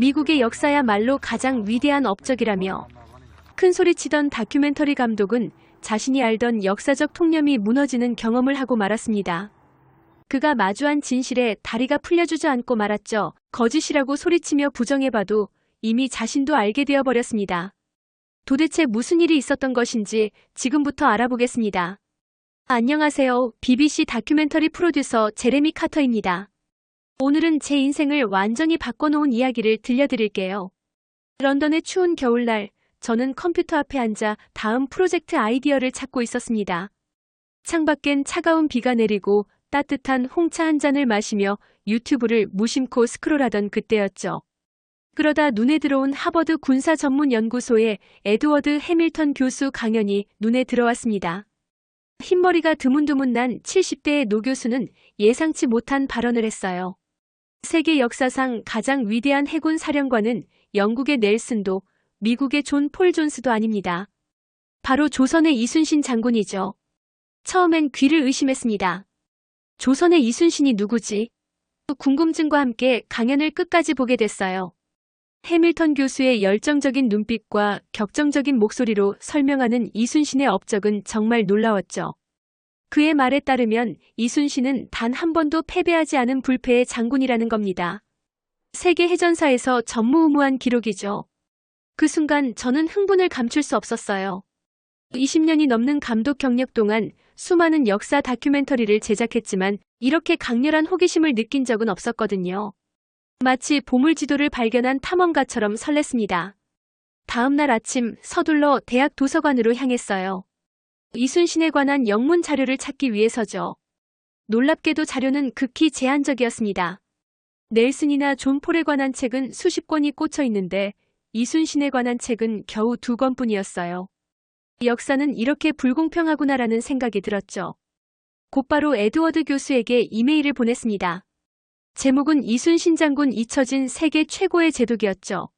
미국의 역사야말로 가장 위대한 업적이라며 큰 소리치던 다큐멘터리 감독은 자신이 알던 역사적 통념이 무너지는 경험을 하고 말았습니다. 그가 마주한 진실에 다리가 풀려주지 않고 말았죠. 거짓이라고 소리치며 부정해봐도 이미 자신도 알게 되어 버렸습니다. 도대체 무슨 일이 있었던 것인지 지금부터 알아보겠습니다. 안녕하세요. BBC 다큐멘터리 프로듀서 제레미 카터입니다. 오늘은 제 인생을 완전히 바꿔놓은 이야기를 들려드릴게요. 런던의 추운 겨울날, 저는 컴퓨터 앞에 앉아 다음 프로젝트 아이디어를 찾고 있었습니다. 창밖엔 차가운 비가 내리고 따뜻한 홍차 한 잔을 마시며 유튜브를 무심코 스크롤하던 그때였죠. 그러다 눈에 들어온 하버드 군사 전문 연구소의 에드워드 해밀턴 교수 강연이 눈에 들어왔습니다. 흰머리가 드문드문 난 70대의 노 교수는 예상치 못한 발언을 했어요. 세계 역사상 가장 위대한 해군 사령관은 영국의 넬슨도 미국의 존 폴 존스도 아닙니다. 바로 조선의 이순신 장군이죠. 처음엔 귀를 의심했습니다. 조선의 이순신이 누구지? 궁금증과 함께 강연을 끝까지 보게 됐어요. 해밀턴 교수의 열정적인 눈빛과 격정적인 목소리로 설명하는 이순신의 업적은 정말 놀라웠죠. 그의 말에 따르면 이순신은 단 한 번도 패배하지 않은 불패의 장군이라는 겁니다. 세계 해전사에서 전무후무한 기록이죠. 그 순간 저는 흥분을 감출 수 없었어요. 20년이 넘는 감독 경력 동안 수많은 역사 다큐멘터리를 제작했지만 이렇게 강렬한 호기심을 느낀 적은 없었거든요. 마치 보물 지도를 발견한 탐험가처럼 설렜습니다. 다음 날 아침 서둘러 대학 도서관으로 향했어요. 이순신에 관한 영문 자료를 찾기 위해서죠. 놀랍게도 자료는 극히 제한적이었습니다. 넬슨이나 존 폴에 관한 책은 수십 권이 꽂혀 있는데 이순신에 관한 책은 겨우 두 권뿐이었어요. 역사는 이렇게 불공평하구나라는 생각이 들었죠. 곧바로 에드워드 교수에게 이메일을 보냈습니다. 제목은 이순신 장군 잊혀진 세계 최고의 제독이었죠.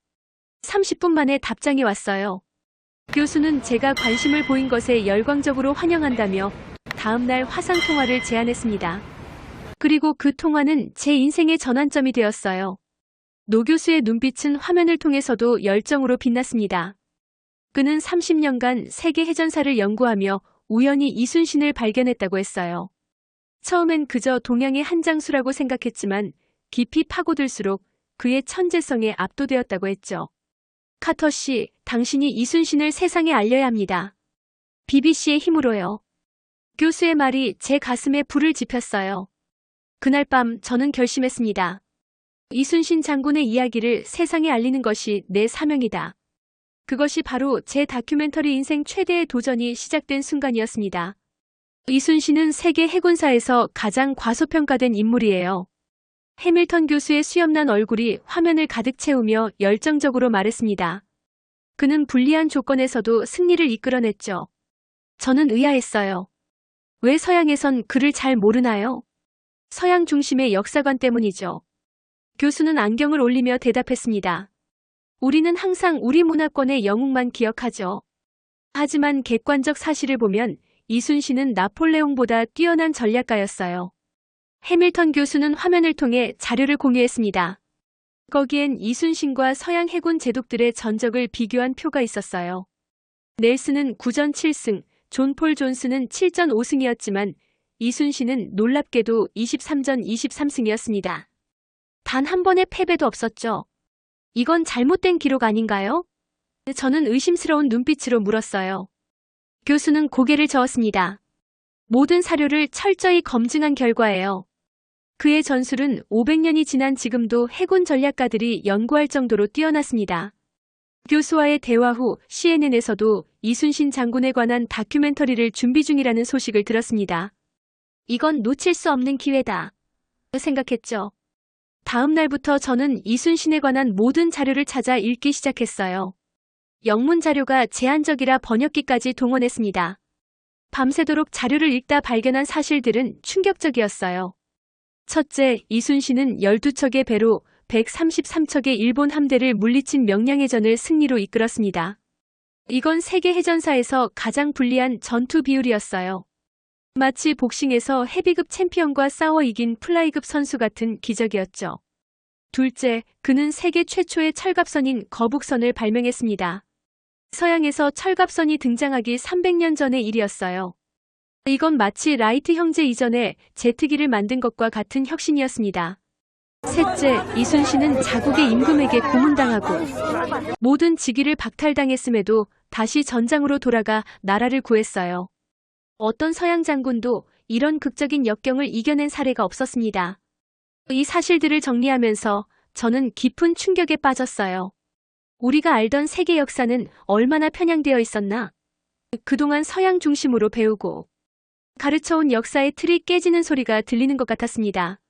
30분 만에 답장이 왔어요. 교수는 제가 관심을 보인 것에 열광적으로 환영한다며 다음날 화상 통화를 제안했습니다. 그리고 그 통화는 제 인생의 전환점이 되었어요. 노 교수의 눈빛은 화면을 통해서도 열정으로 빛났습니다. 그는 30년간 세계 해전사를 연구하며 우연히 이순신을 발견했다고 했어요. 처음엔 그저 동양의 한 장수라고 생각했지만 깊이 파고들수록 그의 천재성에 압도되었다고 했죠. 카터 씨, 당신이 이순신을 세상에 알려야 합니다. BBC의 힘으로요. 교수의 말이 제 가슴에 불을 지폈어요. 그날 밤 저는 결심했습니다. 이순신 장군의 이야기를 세상에 알리는 것이 내 사명이다. 그것이 바로 제 다큐멘터리 인생 최대의 도전이 시작된 순간이었습니다. 이순신은 세계 해군사에서 가장 과소평가된 인물이에요. 해밀턴 교수의 수염난 얼굴이 화면을 가득 채우며 열정적으로 말했습니다. 그는 불리한 조건에서도 승리를 이끌어냈죠. 저는 의아했어요. 왜 서양에선 그를 잘 모르나요? 서양 중심의 역사관 때문이죠. 교수는 안경을 올리며 대답했습니다. 우리는 항상 우리 문화권의 영웅만 기억하죠. 하지만 객관적 사실을 보면 이순신은 나폴레옹보다 뛰어난 전략가였어요. 해밀턴 교수는 화면을 통해 자료를 공유했습니다. 거기엔 이순신과 서양 해군 제독들의 전적을 비교한 표가 있었어요. 넬슨은 9전 7승, 존 폴 존스는 7전 5승이었지만 이순신은 놀랍게도 23전 23승이었습니다. 단 한 번의 패배도 없었죠. 이건 잘못된 기록 아닌가요? 저는 의심스러운 눈빛으로 물었어요. 교수는 고개를 저었습니다. 모든 사료를 철저히 검증한 결과예요. 그의 전술은 500년이 지난 지금도 해군 전략가들이 연구할 정도로 뛰어났습니다. 교수와의 대화 후 CNN에서도 이순신 장군에 관한 다큐멘터리를 준비 중이라는 소식을 들었습니다. 이건 놓칠 수 없는 기회다. 생각했죠. 다음 날부터 저는 이순신에 관한 모든 자료를 찾아 읽기 시작했어요. 영문 자료가 제한적이라 번역기까지 동원했습니다. 밤새도록 자료를 읽다 발견한 사실들은 충격적이었어요. 첫째, 이순신은 12척의 배로 133척의 일본 함대를 물리친 명량해전을 승리로 이끌었습니다. 이건 세계 해전사에서 가장 불리한 전투 비율이었어요. 마치 복싱에서 헤비급 챔피언과 싸워 이긴 플라이급 선수 같은 기적이었죠. 둘째, 그는 세계 최초의 철갑선인 거북선을 발명했습니다. 서양에서 철갑선이 등장하기 300년 전의 일이었어요. 이건 마치 라이트 형제 이전에 제트기를 만든 것과 같은 혁신이었습니다. 셋째, 이순신은 자국의 임금에게 고문당하고 모든 직위를 박탈당했음에도 다시 전장으로 돌아가 나라를 구했어요. 어떤 서양 장군도 이런 극적인 역경을 이겨낸 사례가 없었습니다. 이 사실들을 정리하면서 저는 깊은 충격에 빠졌어요. 우리가 알던 세계 역사는 얼마나 편향되어 있었나? 그동안 서양 중심으로 배우고 가르쳐온 역사의 틀이 깨지는 소리가 들리는 것 같았습니다.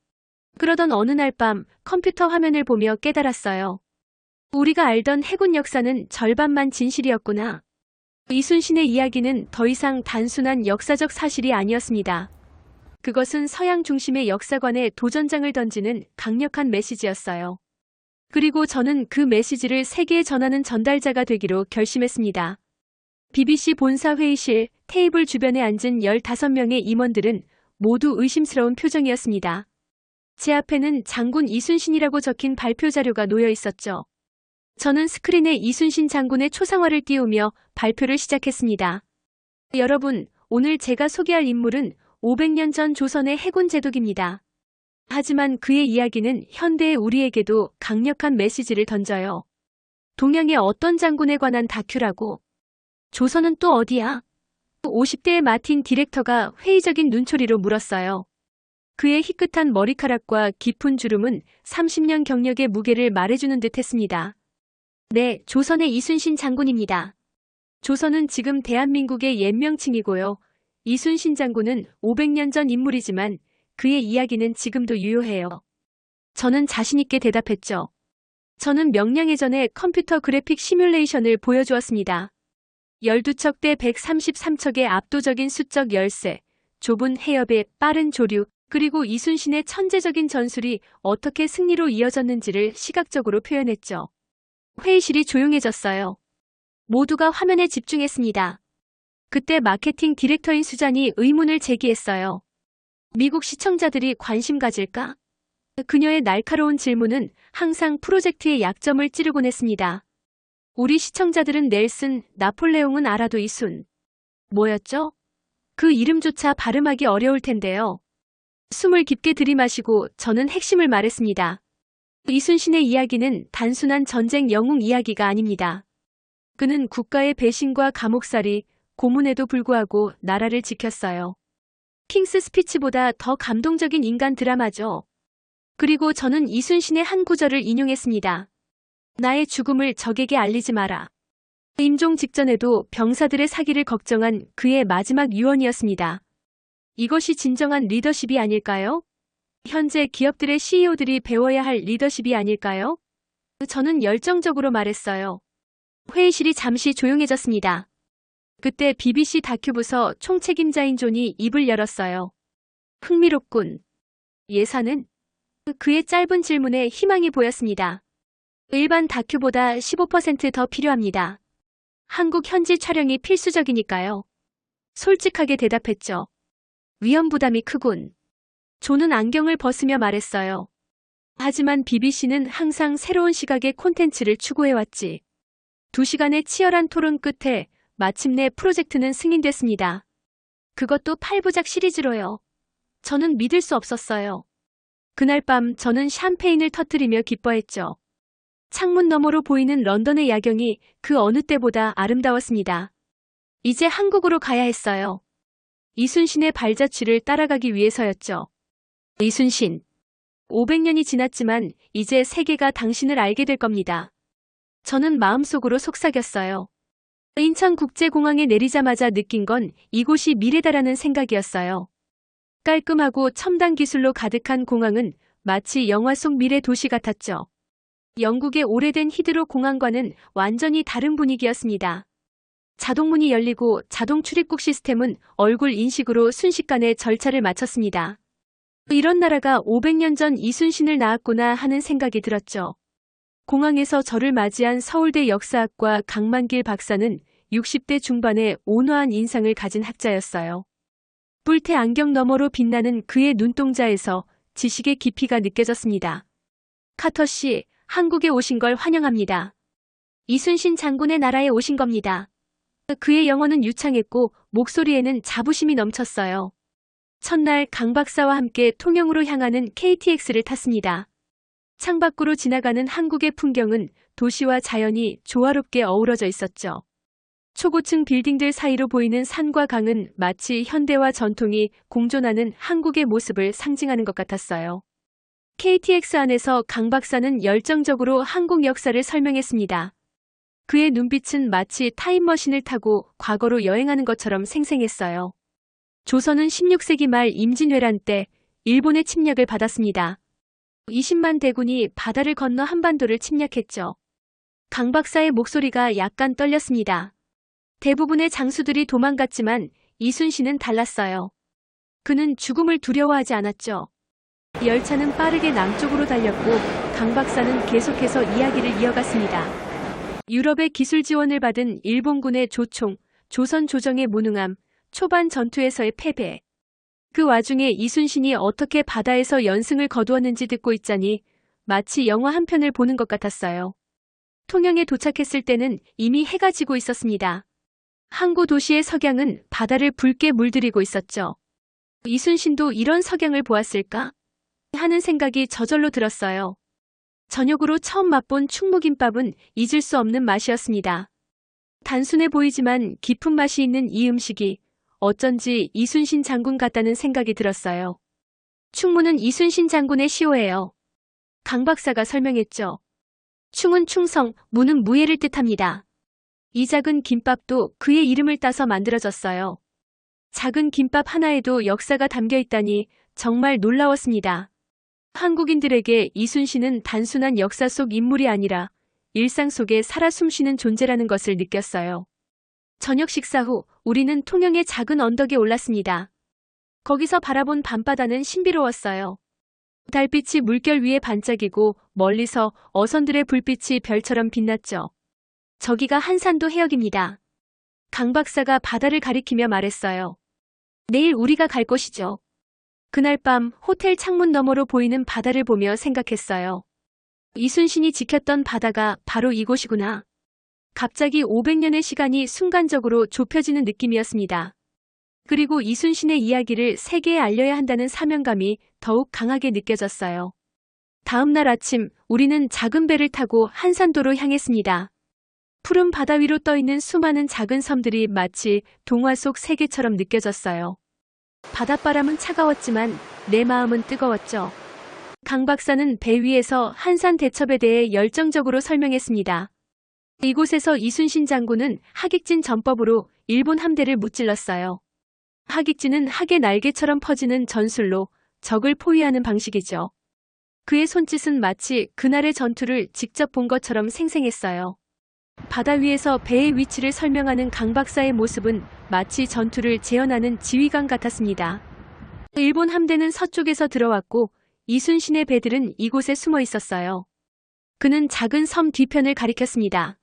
그러던 어느 날 밤 컴퓨터 화면을 보며 깨달았어요. 우리가 알던 해군 역사는 절반만 진실이었구나. 이순신의 이야기는 더 이상 단순한 역사적 사실이 아니었습니다. 그것은 서양 중심의 역사관에 도전장을 던지는 강력한 메시지였어요. 그리고 저는 그 메시지를 세계에 전하는 전달자가 되기로 결심했습니다. BBC 본사 회의실 테이블 주변에 앉은 15명의 임원들은 모두 의심스러운 표정이었습니다. 제 앞에는 장군 이순신이라고 적힌 발표 자료가 놓여 있었죠. 저는 스크린에 이순신 장군의 초상화를 띄우며 발표를 시작했습니다. 여러분, 오늘 제가 소개할 인물은 500년 전 조선의 해군 제독입니다. 하지만 그의 이야기는 현대의 우리에게도 강력한 메시지를 던져요. 동양의 어떤 장군에 관한 다큐라고. 조선은 또 어디야? 50대의 마틴 디렉터가 회의적인 눈초리로 물었어요. 그의 희끗한 머리카락과 깊은 주름은 30년 경력의 무게를 말해주는 듯 했습니다. 네, 조선의 이순신 장군입니다. 조선은 지금 대한민국의 옛 명칭이고요. 이순신 장군은 500년 전 인물이지만 그의 이야기는 지금도 유효해요. 저는 자신있게 대답했죠. 저는 명량해전의 컴퓨터 그래픽 시뮬레이션을 보여주었습니다. 12척 대 133척의 압도적인 수적 열세, 좁은 해협의 빠른 조류, 그리고 이순신의 천재적인 전술이 어떻게 승리로 이어졌는지를 시각적으로 표현했죠. 회의실이 조용해졌어요. 모두가 화면에 집중했습니다. 그때 마케팅 디렉터인 수잔이 의문을 제기했어요. 미국 시청자들이 관심 가질까? 그녀의 날카로운 질문은 항상 프로젝트의 약점을 찌르곤 했습니다. 우리 시청자들은 넬슨, 나폴레옹은 알아도 이순. 뭐였죠? 그 이름조차 발음하기 어려울 텐데요. 숨을 깊게 들이마시고 저는 핵심을 말했습니다. 이순신의 이야기는 단순한 전쟁 영웅 이야기가 아닙니다. 그는 국가의 배신과 감옥살이, 고문에도 불구하고 나라를 지켰어요. 킹스 스피치보다 더 감동적인 인간 드라마죠. 그리고 저는 이순신의 한 구절을 인용했습니다. 나의 죽음을 적에게 알리지 마라. 임종 직전에도 병사들의 사기를 걱정한 그의 마지막 유언이었습니다. 이것이 진정한 리더십이 아닐까요? 현재 기업들의 CEO들이 배워야 할 리더십이 아닐까요? 저는 열정적으로 말했어요. 회의실이 잠시 조용해졌습니다. 그때 BBC 다큐부서 총책임자인 존이 입을 열었어요. 흥미롭군. 예산은? 그의 짧은 질문에 희망이 보였습니다. 일반 다큐보다 15%더 필요합니다. 한국 현지 촬영이 필수적이니까요. 솔직하게 대답했죠. 위험 부담이 크군. 존은 안경을 벗으며 말했어요. 하지만 BBC는 항상 새로운 시각의 콘텐츠를 추구해왔지. 두 시간의 치열한 토론 끝에 마침내 프로젝트는 승인됐습니다. 그것도 8부작 시리즈로요. 저는 믿을 수 없었어요. 그날 밤 저는 샴페인을 터뜨리며 기뻐했죠. 창문 너머로 보이는 런던의 야경이 그 어느 때보다 아름다웠습니다. 이제 한국으로 가야 했어요. 이순신의 발자취를 따라가기 위해서였죠. 이순신. 500년이 지났지만 이제 세계가 당신을 알게 될 겁니다. 저는 마음속으로 속삭였어요. 인천국제공항에 내리자마자 느낀 건 이곳이 미래다라는 생각이었어요. 깔끔하고 첨단 기술로 가득한 공항은 마치 영화 속 미래 도시 같았죠. 영국의 오래된 히드로 공항과는 완전히 다른 분위기였습니다. 자동문이 열리고 자동 출입국 시스템은 얼굴 인식으로 순식간에 절차를 마쳤습니다. 이런 나라가 500년 전 이순신을 낳았구나 하는 생각이 들었죠. 공항에서 저를 맞이한 서울대 역사학과 강만길 박사는 60대 중반의 온화한 인상을 가진 학자였어요. 뿔테 안경 너머로 빛나는 그의 눈동자에서 지식의 깊이가 느껴졌습니다. 카터 씨, 한국에 오신 걸 환영합니다. 이순신 장군의 나라에 오신 겁니다. 그의 영어는 유창했고 목소리에는 자부심이 넘쳤어요. 첫날 강 박사와 함께 통영으로 향하는 KTX를 탔습니다. 창밖으로 지나가는 한국의 풍경은 도시와 자연이 조화롭게 어우러져 있었죠. 초고층 빌딩들 사이로 보이는 산과 강은 마치 현대와 전통이 공존하는 한국의 모습을 상징하는 것 같았어요. KTX 안에서 강 박사는 열정적으로 한국 역사를 설명했습니다. 그의 눈빛은 마치 타임머신을 타고 과거로 여행하는 것처럼 생생했어요. 조선은 16세기 말 임진왜란 때 일본의 침략을 받았습니다. 20만 대군이 바다를 건너 한반도를 침략했죠. 강 박사의 목소리가 약간 떨렸습니다. 대부분의 장수들이 도망갔지만 이순신은 달랐어요. 그는 죽음을 두려워하지 않았죠. 열차는 빠르게 남쪽으로 달렸고 강 박사는 계속해서 이야기를 이어갔습니다. 유럽의 기술 지원을 받은 일본군의 조총, 조선 조정의 무능함, 초반 전투에서의 패배. 그 와중에 이순신이 어떻게 바다에서 연승을 거두었는지 듣고 있자니 마치 영화 한 편을 보는 것 같았어요. 통영에 도착했을 때는 이미 해가 지고 있었습니다. 항구 도시의 석양은 바다를 붉게 물들이고 있었죠. 이순신도 이런 석양을 보았을까? 하는 생각이 저절로 들었어요. 저녁으로 처음 맛본 충무김밥은 잊을 수 없는 맛이었습니다. 단순해 보이지만 깊은 맛이 있는 이 음식이 어쩐지 이순신 장군 같다는 생각이 들었어요. 충무는 이순신 장군의 시호예요. 강 박사가 설명했죠. 충은 충성, 무는 무예를 뜻합니다. 이 작은 김밥도 그의 이름을 따서 만들어졌어요. 작은 김밥 하나에도 역사가 담겨 있다니 정말 놀라웠습니다. 한국인들에게 이순신은 단순한 역사 속 인물이 아니라 일상 속에 살아 숨쉬는 존재라는 것을 느꼈어요. 저녁 식사 후 우리는 통영의 작은 언덕에 올랐습니다. 거기서 바라본 밤바다는 신비로웠어요. 달빛이 물결 위에 반짝이고 멀리서 어선들의 불빛이 별처럼 빛났죠. 저기가 한산도 해역입니다. 강 박사가 바다를 가리키며 말했어요. 내일 우리가 갈 곳이죠. 그날 밤 호텔 창문 너머로 보이는 바다를 보며 생각했어요. 이순신이 지켰던 바다가 바로 이곳이구나. 갑자기 500년의 시간이 순간적으로 좁혀지는 느낌이었습니다. 그리고 이순신의 이야기를 세계에 알려야 한다는 사명감이 더욱 강하게 느껴졌어요. 다음 날 아침 우리는 작은 배를 타고 한산도로 향했습니다. 푸른 바다 위로 떠 있는 수많은 작은 섬들이 마치 동화 속 세계처럼 느껴졌어요. 바닷바람은 차가웠지만 내 마음은 뜨거웠죠. 강 박사는 배 위에서 한산 대첩에 대해 열정적으로 설명했습니다. 이곳에서 이순신 장군은 하객진 전법으로 일본 함대를 무찔렀어요. 하객진은 학의 날개처럼 퍼지는 전술로 적을 포위하는 방식이죠. 그의 손짓은 마치 그날의 전투를 직접 본 것처럼 생생했어요. 바다 위에서 배의 위치를 설명하는 강 박사의 모습은 마치 전투를 재현하는 지휘관 같았습니다. 일본 함대는 서쪽에서 들어왔고 이순신의 배들은 이곳에 숨어 있었어요. 그는 작은 섬 뒤편을 가리켰습니다.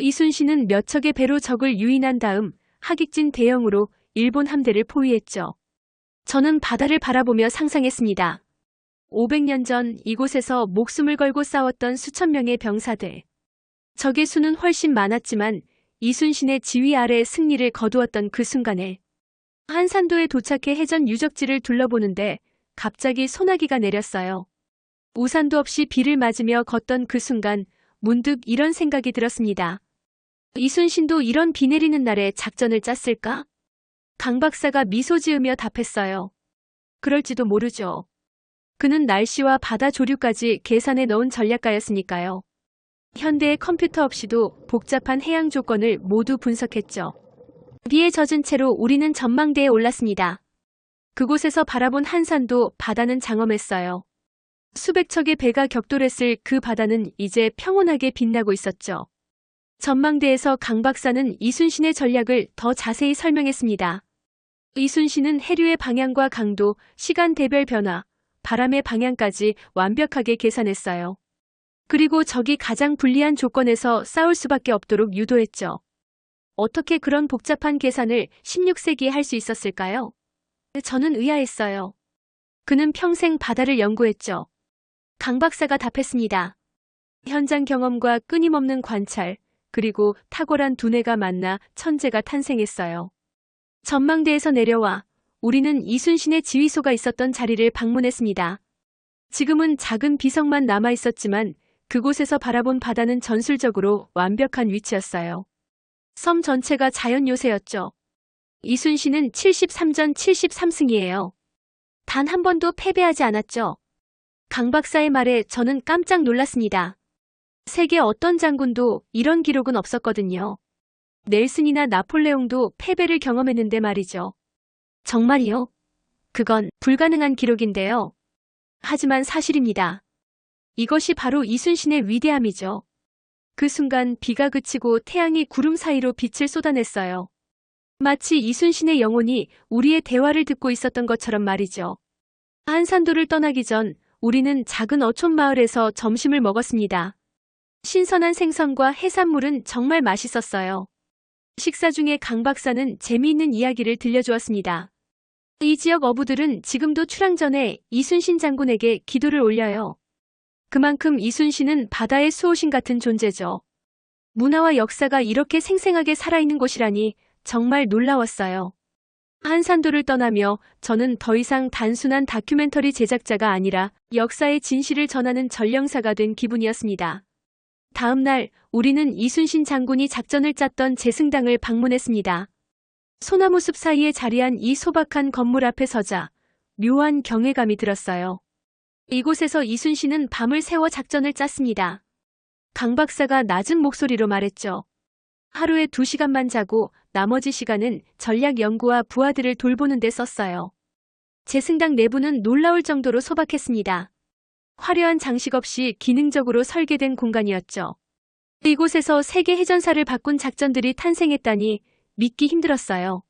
이순신은 몇 척의 배로 적을 유인한 다음 하객진 대형으로 일본 함대를 포위했죠. 저는 바다를 바라보며 상상했습니다. 500년 전 이곳에서 목숨을 걸고 싸웠던 수천 명의 병사들. 적의 수는 훨씬 많았지만 이순신의 지휘 아래 승리를 거두었던 그 순간에 한산도에 도착해 해전 유적지를 둘러보는데 갑자기 소나기가 내렸어요. 우산도 없이 비를 맞으며 걷던 그 순간 문득 이런 생각이 들었습니다. 이순신도 이런 비 내리는 날에 작전을 짰을까? 강 박사가 미소 지으며 답했어요. 그럴지도 모르죠. 그는 날씨와 바다 조류까지 계산해 넣은 전략가였으니까요. 현대의 컴퓨터 없이도 복잡한 해양 조건을 모두 분석했죠. 비에 젖은 채로 우리는 전망대에 올랐습니다. 그곳에서 바라본 한산도 바다는 장엄했어요. 수백 척의 배가 격돌했을 그 바다는 이제 평온하게 빛나고 있었죠. 전망대에서 강 박사는 이순신의 전략을 더 자세히 설명했습니다. 이순신은 해류의 방향과 강도, 시간 대별 변화, 바람의 방향까지 완벽하게 계산했어요. 그리고 적이 가장 불리한 조건에서 싸울 수밖에 없도록 유도했죠. 어떻게 그런 복잡한 계산을 16세기에 할 수 있었을까요? 저는 의아했어요. 그는 평생 바다를 연구했죠. 강 박사가 답했습니다. 현장 경험과 끊임없는 관찰, 그리고 탁월한 두뇌가 만나 천재가 탄생했어요. 전망대에서 내려와 우리는 이순신의 지휘소가 있었던 자리를 방문했습니다. 지금은 작은 비석만 남아 있었지만 그곳에서 바라본 바다는 전술적으로 완벽한 위치였어요. 섬 전체가 자연 요새였죠. 이순신은 73전 73승이에요. 단 한 번도 패배하지 않았죠. 강 박사의 말에 저는 깜짝 놀랐습니다. 세계 어떤 장군도 이런 기록은 없었거든요. 넬슨이나 나폴레옹도 패배를 경험했는데 말이죠. 정말이요? 그건 불가능한 기록인데요. 하지만 사실입니다. 이것이 바로 이순신의 위대함이죠. 그 순간 비가 그치고 태양이 구름 사이로 빛을 쏟아냈어요. 마치 이순신의 영혼이 우리의 대화를 듣고 있었던 것처럼 말이죠. 한산도를 떠나기 전 우리는 작은 어촌 마을에서 점심을 먹었습니다. 신선한 생선과 해산물은 정말 맛있었어요. 식사 중에 강 박사는 재미있는 이야기를 들려주었습니다. 이 지역 어부들은 지금도 출항 전에 이순신 장군에게 기도를 올려요. 그만큼 이순신은 바다의 수호신 같은 존재죠. 문화와 역사가 이렇게 생생하게 살아있는 곳이라니 정말 놀라웠어요. 한산도를 떠나며 저는 더 이상 단순한 다큐멘터리 제작자가 아니라 역사의 진실을 전하는 전령사가 된 기분이었습니다. 다음 날 우리는 이순신 장군이 작전을 짰던 재승당을 방문했습니다. 소나무 숲 사이에 자리한 이 소박한 건물 앞에 서자 묘한 경외감이 들었어요. 이곳에서 이순신은 밤을 새워 작전을 짰습니다. 강 박사가 낮은 목소리로 말했죠. 하루에 두 시간만 자고 나머지 시간은 전략 연구와 부하들을 돌보는 데 썼어요. 재승당 내부는 놀라울 정도로 소박했습니다. 화려한 장식 없이 기능적으로 설계된 공간이었죠. 이곳에서 세계 해전사를 바꾼 작전들이 탄생했다니 믿기 힘들었어요.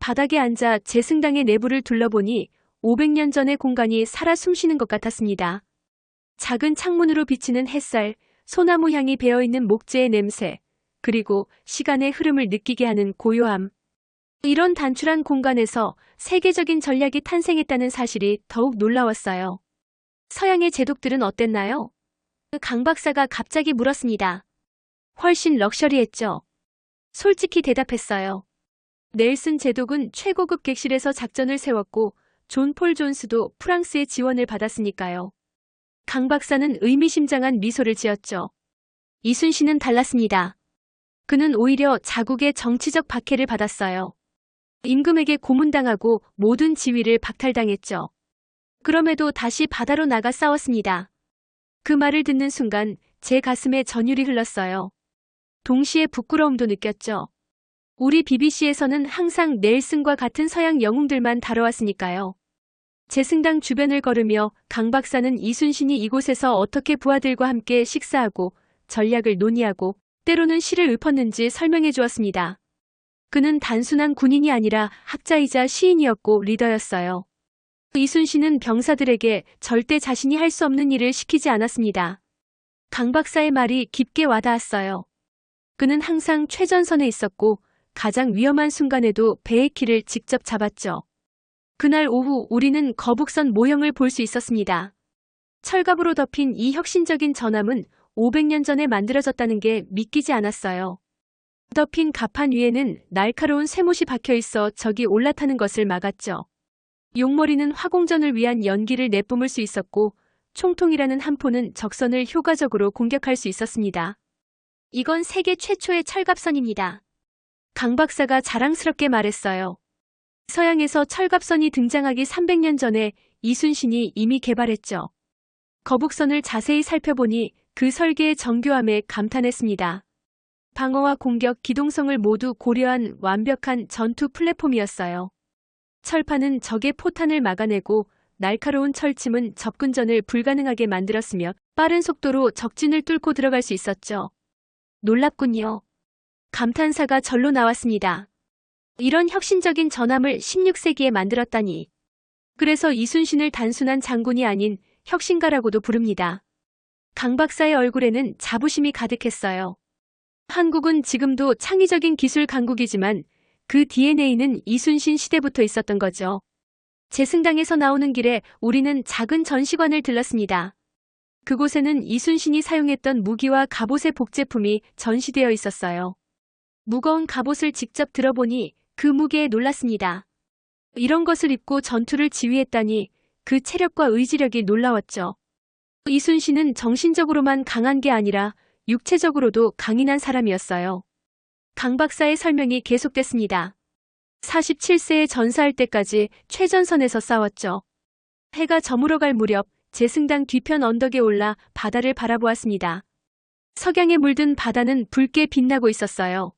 바닥에 앉아 재승당의 내부를 둘러보니 500년 전의 공간이 살아 숨쉬는 것 같았습니다. 작은 창문으로 비치는 햇살, 소나무 향이 배어있는 목재의 냄새, 그리고 시간의 흐름을 느끼게 하는 고요함. 이런 단출한 공간에서 세계적인 전략이 탄생했다는 사실이 더욱 놀라웠어요. 서양의 제독들은 어땠나요? 강 박사가 갑자기 물었습니다. 훨씬 럭셔리했죠. 솔직히 대답했어요. 넬슨 제독은 최고급 객실에서 작전을 세웠고 존 폴 존스도 프랑스의 지원을 받았으니까요. 강 박사는 의미심장한 미소를 지었죠. 이순신은 달랐습니다. 그는 오히려 자국의 정치적 박해를 받았어요. 임금에게 고문당하고 모든 지위를 박탈당했죠. 그럼에도 다시 바다로 나가 싸웠습니다. 그 말을 듣는 순간 제 가슴에 전율이 흘렀어요. 동시에 부끄러움도 느꼈죠. 우리 BBC에서는 항상 넬슨과 같은 서양 영웅들만 다뤄왔으니까요. 재승당 주변을 걸으며 강 박사는 이순신이 이곳에서 어떻게 부하들과 함께 식사하고 전략을 논의하고 때로는 시를 읊었는지 설명해 주었습니다. 그는 단순한 군인이 아니라 학자이자 시인이었고 리더였어요. 이순신은 병사들에게 절대 자신이 할 수 없는 일을 시키지 않았습니다. 강 박사의 말이 깊게 와닿았어요. 그는 항상 최전선에 있었고 가장 위험한 순간에도 배의 키를 직접 잡았죠. 그날 오후 우리는 거북선 모형을 볼 수 있었습니다. 철갑으로 덮인 이 혁신적인 전함은 500년 전에 만들어졌다는 게 믿기지 않았어요. 덮인 갑판 위에는 날카로운 쇠못이 박혀 있어 적이 올라타는 것을 막았죠. 용머리는 화공전을 위한 연기를 내뿜을 수 있었고 총통이라는 한 포는 적선을 효과적으로 공격할 수 있었습니다. 이건 세계 최초의 철갑선입니다. 강 박사가 자랑스럽게 말했어요. 서양에서 철갑선이 등장하기 300년 전에 이순신이 이미 개발했죠. 거북선을 자세히 살펴보니 그 설계의 정교함에 감탄했습니다. 방어와 공격, 기동성을 모두 고려한 완벽한 전투 플랫폼이었어요. 철판은 적의 포탄을 막아내고 날카로운 철침은 접근전을 불가능하게 만들었으며 빠른 속도로 적진을 뚫고 들어갈 수 있었죠. 놀랍군요. 감탄사가 절로 나왔습니다. 이런 혁신적인 전함을 16세기에 만들었다니. 그래서 이순신을 단순한 장군이 아닌 혁신가라고도 부릅니다. 강 박사의 얼굴에는 자부심이 가득했어요. 한국은 지금도 창의적인 기술 강국이지만 그 DNA는 이순신 시대부터 있었던 거죠. 재승당에서 나오는 길에 우리는 작은 전시관을 들렀습니다. 그곳에는 이순신이 사용했던 무기와 갑옷의 복제품이 전시되어 있었어요. 무거운 갑옷을 직접 들어보니 그 무게에 놀랐습니다. 이런 것을 입고 전투를 지휘했다니 그 체력과 의지력이 놀라웠죠. 이순신은 정신적으로만 강한 게 아니라 육체적으로도 강인한 사람이었어요. 강 박사의 설명이 계속됐습니다. 47세에 전사할 때까지 최전선에서 싸웠죠. 해가 저물어갈 무렵 제승당 뒤편 언덕에 올라 바다를 바라보았습니다. 석양에 물든 바다는 붉게 빛나고 있었어요.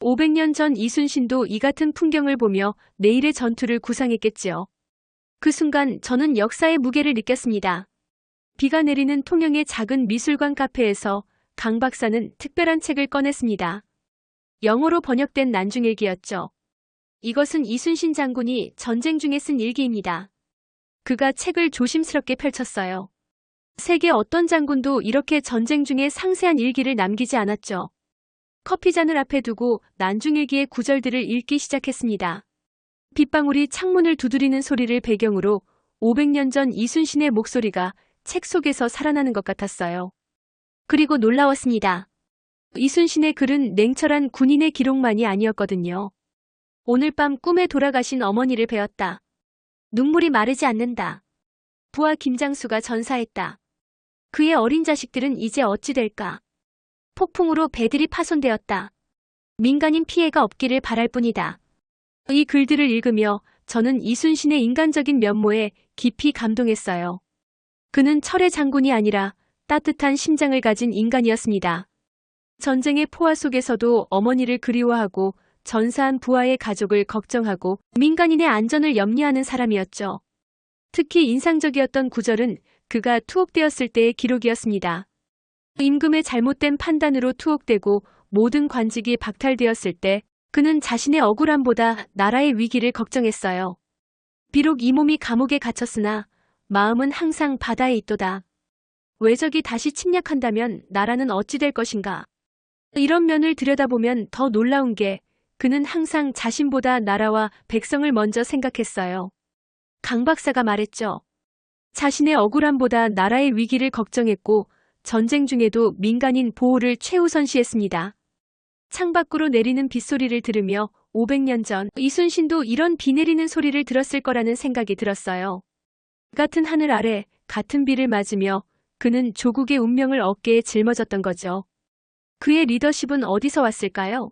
500년 전 이순신도 이 같은 풍경을 보며 내일의 전투를 구상했겠지요. 그 순간 저는 역사의 무게를 느꼈습니다. 비가 내리는 통영의 작은 미술관 카페에서 강 박사는 특별한 책을 꺼냈습니다. 영어로 번역된 난중일기였죠. 이것은 이순신 장군이 전쟁 중에 쓴 일기입니다. 그가 책을 조심스럽게 펼쳤어요. 세계 어떤 장군도 이렇게 전쟁 중에 상세한 일기를 남기지 않았죠. 커피잔을 앞에 두고 난중일기의 구절들을 읽기 시작했습니다. 빗방울이 창문을 두드리는 소리를 배경으로 500년 전 이순신의 목소리가 책 속에서 살아나는 것 같았어요. 그리고 놀라웠습니다. 이순신의 글은 냉철한 군인의 기록만이 아니었거든요. 오늘 밤 꿈에 돌아가신 어머니를 배웠다. 눈물이 마르지 않는다. 부하 김장수가 전사했다. 그의 어린 자식들은 이제 어찌 될까? 폭풍으로 배들이 파손되었다. 민간인 피해가 없기를 바랄 뿐이다. 이 글들을 읽으며 저는 이순신의 인간적인 면모에 깊이 감동했어요. 그는 철의 장군이 아니라 따뜻한 심장을 가진 인간이었습니다. 전쟁의 포화 속에서도 어머니를 그리워하고 전사한 부하의 가족을 걱정하고 민간인의 안전을 염려하는 사람이었죠. 특히 인상적이었던 구절은 그가 투옥되었을 때의 기록이었습니다. 임금의 잘못된 판단으로 투옥되고 모든 관직이 박탈되었을 때 그는 자신의 억울함보다 나라의 위기를 걱정했어요. 비록 이 몸이 감옥에 갇혔으나 마음은 항상 바다에 있도다. 외적이 다시 침략한다면 나라는 어찌 될 것인가? 이런 면을 들여다보면 더 놀라운 게 그는 항상 자신보다 나라와 백성을 먼저 생각했어요. 강 박사가 말했죠. 자신의 억울함보다 나라의 위기를 걱정했고 전쟁 중에도 민간인 보호를 최우선시했습니다. 창밖으로 내리는 빗소리를 들으며 500년 전 이순신도 이런 비 내리는 소리를 들었을 거라는 생각이 들었어요. 같은 하늘 아래 같은 비를 맞으며 그는 조국의 운명을 어깨에 짊어졌던 거죠. 그의 리더십은 어디서 왔을까요?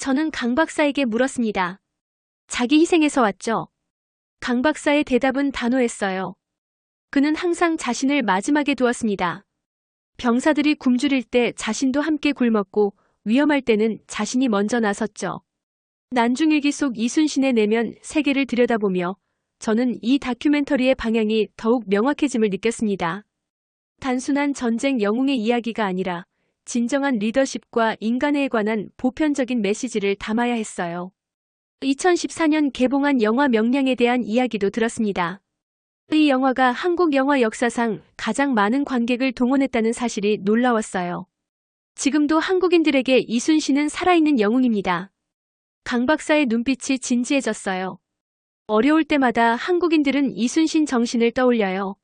저는 강 박사에게 물었습니다. 자기 희생에서 왔죠. 강 박사의 대답은 단호했어요. 그는 항상 자신을 마지막에 두었습니다. 병사들이 굶주릴 때 자신도 함께 굶었고 위험할 때는 자신이 먼저 나섰죠. 난중일기 속 이순신의 내면 세계를 들여다보며 저는 이 다큐멘터리의 방향이 더욱 명확해짐을 느꼈습니다. 단순한 전쟁 영웅의 이야기가 아니라 진정한 리더십과 인간에 관한 보편적인 메시지를 담아야 했어요. 2014년 개봉한 영화 명량에 대한 이야기도 들었습니다. 이 영화가 한국 영화 역사상 가장 많은 관객을 동원했다는 사실이 놀라웠어요. 지금도 한국인들에게 이순신은 살아있는 영웅입니다. 강 박사의 눈빛이 진지해졌어요. 어려울 때마다 한국인들은 이순신 정신을 떠올려요.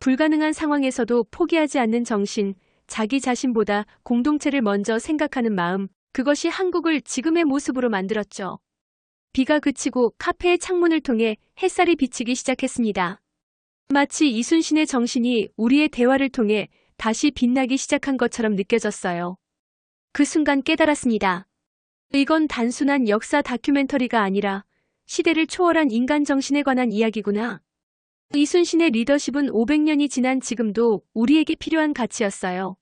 불가능한 상황에서도 포기하지 않는 정신, 자기 자신보다 공동체를 먼저 생각하는 마음, 그것이 한국을 지금의 모습으로 만들었죠. 비가 그치고 카페의 창문을 통해 햇살이 비치기 시작했습니다. 마치 이순신의 정신이 우리의 대화를 통해 다시 빛나기 시작한 것처럼 느껴졌어요. 그 순간 깨달았습니다. 이건 단순한 역사 다큐멘터리가 아니라 시대를 초월한 인간 정신에 관한 이야기구나. 이순신의 리더십은 500년이 지난 지금도 우리에게 필요한 가치였어요.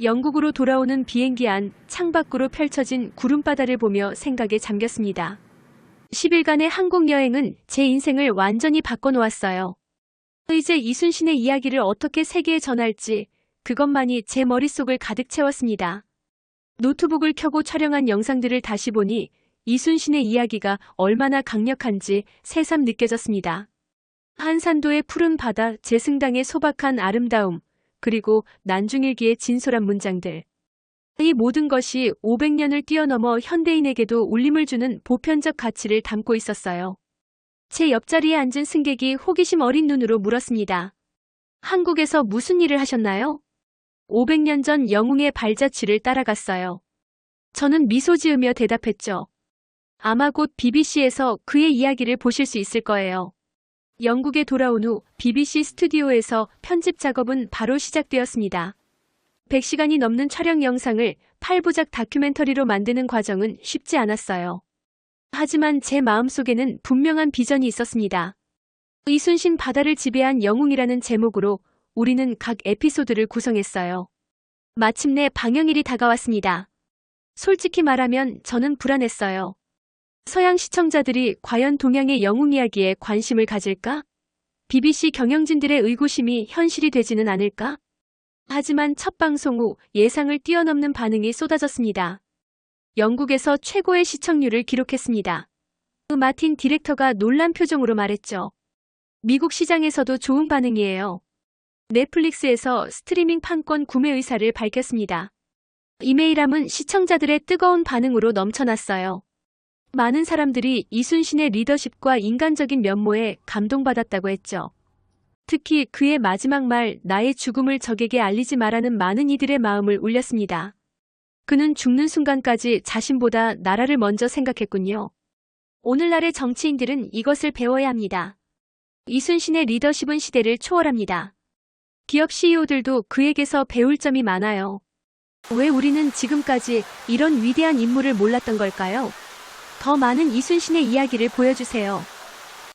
영국으로 돌아오는 비행기 안 창밖으로 펼쳐진 구름바다를 보며 생각에 잠겼습니다. 10일간의 한국 여행은 제 인생을 완전히 바꿔놓았어요. 이제 이순신의 이야기를 어떻게 세계에 전할지 그것만이 제 머릿속을 가득 채웠습니다. 노트북을 켜고 촬영한 영상들을 다시 보니 이순신의 이야기가 얼마나 강력한지 새삼 느껴졌습니다. 한산도의 푸른 바다, 제승당의 소박한 아름다움, 그리고 난중일기의 진솔한 문장들. 이 모든 것이 500년을 뛰어넘어 현대인에게도 울림을 주는 보편적 가치를 담고 있었어요. 제 옆자리에 앉은 승객이 호기심 어린 눈으로 물었습니다. 한국에서 무슨 일을 하셨나요? 500년 전 영웅의 발자취를 따라갔어요. 저는 미소 지으며 대답했죠. 아마 곧 BBC에서 그의 이야기를 보실 수 있을 거예요. 영국에 돌아온 후 BBC 스튜디오에서 편집 작업은 바로 시작되었습니다. 100시간이 넘는 촬영 영상을 8부작 다큐멘터리로 만드는 과정은 쉽지 않았어요. 하지만 제 마음속에는 분명한 비전이 있었습니다. 이순신 바다를 지배한 영웅이라는 제목으로 우리는 각 에피소드를 구성했어요. 마침내 방영일이 다가왔습니다. 솔직히 말하면 저는 불안했어요. 서양 시청자들이 과연 동양의 영웅 이야기에 관심을 가질까? BBC 경영진들의 의구심이 현실이 되지는 않을까? 하지만 첫 방송 후 예상을 뛰어넘는 반응이 쏟아졌습니다. 영국에서 최고의 시청률을 기록했습니다. 마틴 디렉터가 놀란 표정으로 말했죠. 미국 시장에서도 좋은 반응이에요. 넷플릭스에서 스트리밍 판권 구매 의사를 밝혔습니다. 이메일함은 시청자들의 뜨거운 반응으로 넘쳐났어요. 많은 사람들이 이순신의 리더십과 인간적인 면모에 감동받았다고 했죠. 특히 그의 마지막 말, 나의 죽음을 적에게 알리지 마라는 많은 이들의 마음을 울렸습니다. 그는 죽는 순간까지 자신보다 나라를 먼저 생각했군요. 오늘날의 정치인들은 이것을 배워야 합니다. 이순신의 리더십은 시대를 초월합니다. 기업 CEO들도 그에게서 배울 점이 많아요. 왜 우리는 지금까지 이런 위대한 인물을 몰랐던 걸까요? 더 많은 이순신의 이야기를 보여주세요.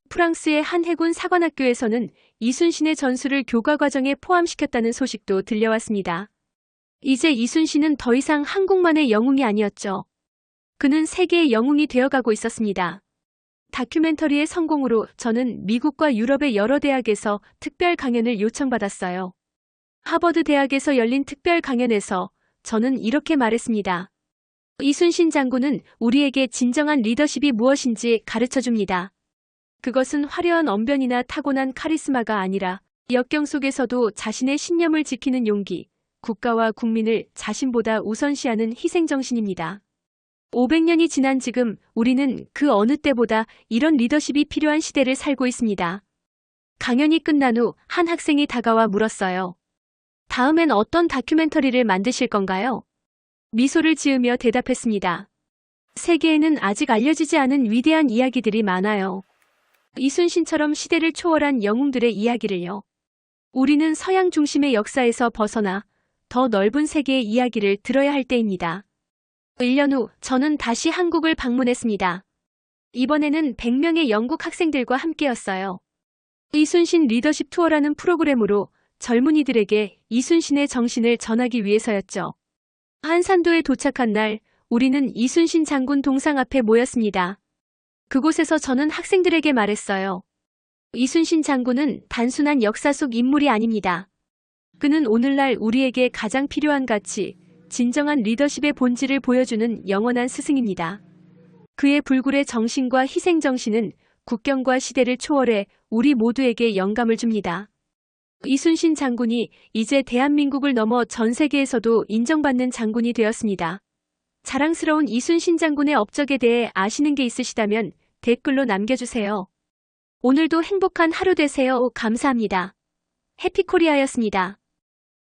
프랑스의 한 해군 사관학교에서는 이순신의 전술을 교과 과정에 포함시켰다는 소식도 들려왔습니다. 이제 이순신은 더 이상 한국만의 영웅이 아니었죠. 그는 세계의 영웅이 되어가고 있었습니다. 다큐멘터리의 성공으로 저는 미국과 유럽의 여러 대학에서 특별 강연을 요청받았어요. 하버드 대학에서 열린 특별 강연에서 저는 이렇게 말했습니다. 이순신 장군은 우리에게 진정한 리더십이 무엇인지 가르쳐 줍니다. 그것은 화려한 언변이나 타고난 카리스마가 아니라 역경 속에서도 자신의 신념을 지키는 용기, 국가와 국민을 자신보다 우선시하는 희생정신입니다. 500년이 지난 지금 우리는 그 어느 때보다 이런 리더십이 필요한 시대를 살고 있습니다. 강연이 끝난 후 한 학생이 다가와 물었어요. 다음엔 어떤 다큐멘터리를 만드실 건가요? 미소를 지으며 대답했습니다. 세계에는 아직 알려지지 않은 위대한 이야기들이 많아요. 이순신처럼 시대를 초월한 영웅들의 이야기를요. 우리는 서양 중심의 역사에서 벗어나 더 넓은 세계의 이야기를 들어야 할 때입니다. 1년 후 저는 다시 한국을 방문했습니다. 이번에는 100명의 영국 학생들과 함께였어요. 이순신 리더십 투어라는 프로그램으로 젊은이들에게 이순신의 정신을 전하기 위해서였죠. 한산도에 도착한 날 우리는 이순신 장군 동상 앞에 모였습니다. 그곳에서 저는 학생들에게 말했어요. 이순신 장군은 단순한 역사 속 인물이 아닙니다. 그는 오늘날 우리에게 가장 필요한 가치, 진정한 리더십의 본질을 보여주는 영원한 스승입니다. 그의 불굴의 정신과 희생 정신은 국경과 시대를 초월해 우리 모두에게 영감을 줍니다. 이순신 장군이 이제 대한민국을 넘어 전 세계에서도 인정받는 장군이 되었습니다. 자랑스러운 이순신 장군의 업적에 대해 아시는 게 있으시다면 댓글로 남겨주세요. 오늘도 행복한 하루 되세요. 감사합니다. 해피코리아였습니다.